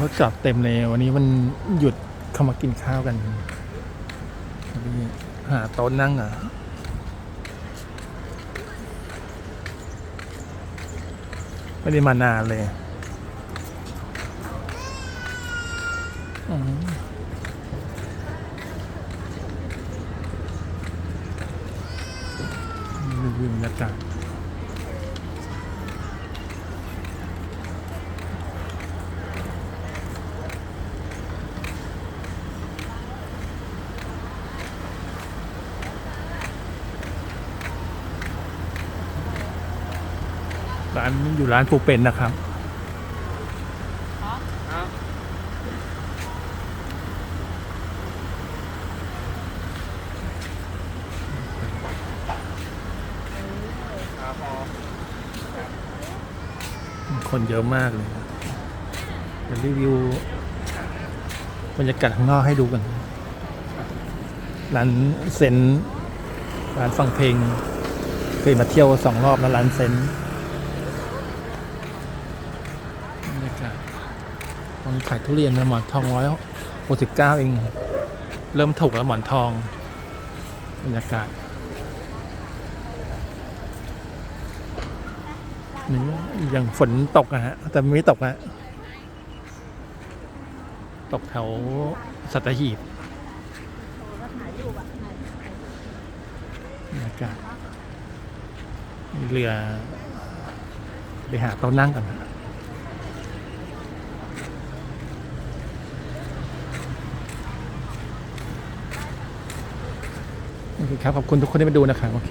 รถจอดเต็มเลยวันนี้มันหยุดเข้ามากินข้าวกัน หาโต๊ะนั่งอะไม่ได้มานานเลยอืมรีวิวบรรยากาศ ร้านอยู่ร้านปูเป็นนะครับคนเยอะมากเลยนะรีวิวบรรยากาศข้างนอกให้ดูกัน ร้านเซนร้านฟังเพลงเคยมาเที่ยวสองรอบแล้วร้านเซนบรรยา กาศตอนขายทุเรียนนะหมอนทองร้อยหกสิบเก้าเอง เริ่มถูกแล้วหมอนทองบรรยากาศนี่อยังฝนตกอะฮะ แต่ไม่ตกอะตกแถวสัตหีบบรรยากาศเรือ ไปหาโต๊ะนั่งกันนะโอเคครับขอบคุณทุกคนที่มาดูนะครับโอเค